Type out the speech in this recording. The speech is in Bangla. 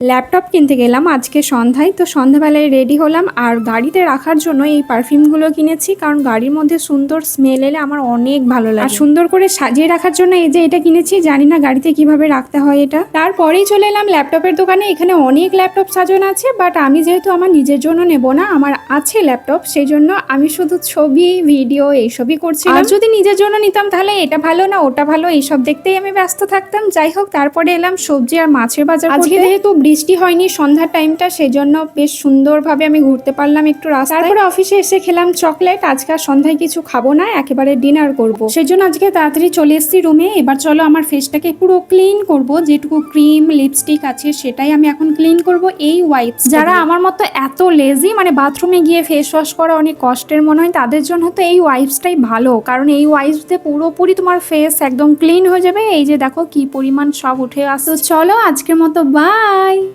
ল্যাপটপ কিনতে গেলাম আজকে সন্ধ্যায় তো সন্ধ্যাবেলায় রেডি হলাম আর গাড়িতে রাখার জন্য এই পারফিউমগুলো কিনেছি কারণ গাড়ির মধ্যে সুন্দর স্মেল এলে আমার অনেক ভালো লাগে। আর সুন্দর করে সাজিয়ে রাখার জন্য এই যে এটা কিনেছি জানি না গাড়িতে কীভাবে রাখতে হয় এটা। তারপরেই চলে এলাম ল্যাপটপের দোকানে এখানে অনেক ল্যাপটপ সাজানো আছে বাট আমি যেহেতু আমার নিজের জন্য নেব না আমার আছে ল্যাপটপ সেই জন্য আমি শুধু ছবি ভিডিও এইসবই করছি আর যদি নিজের জন্য নিতাম তাহলে এটা ভালো না ওটা ভালো এইসব দেখতেই আমি ব্যস্ত থাকতাম। যাই হোক তারপরে এলাম সবজি আর মাছের বাজার আজকে যেহেতু বৃষ্টি হয়নি, সন্ধ্যার টাইমটা সেই জন্য বেশ সুন্দরভাবে আমি ঘুরতে পারলাম একটু রাস্তায়। তারপরে অফিসে এসে খেলাম চকলেট আজকে আর সন্ধ্যায় কিছু খাব না, একেবারে ডিনার করব। সেই জন্য আজকে তাড়াতাড়ি চলে এসেছি রুমে এবার চলো আমার ফেসটাকে পুরো ক্লিন করব, যেটুকু ক্রিম লিপস্টিক আছে সেটাই আমি এখন ক্লিন করব এই ওয়াইপস যারা আমার মতো এত লেজি মানে বাথরুমে গিয়ে ফেস ওয়াশ করা অনেক কষ্টের মনে হয়, তাদের জন্য তো এই ওয়াইপসটাই ভালো, কারণ এই ওয়াইপস দিয়ে পুরোপুরি তোমার ফেস একদম ক্লিন হয়ে যাবে। এই যে দেখো কি পরিমাণ সব উঠে আসো চলো আজকের মতো বাই Bye!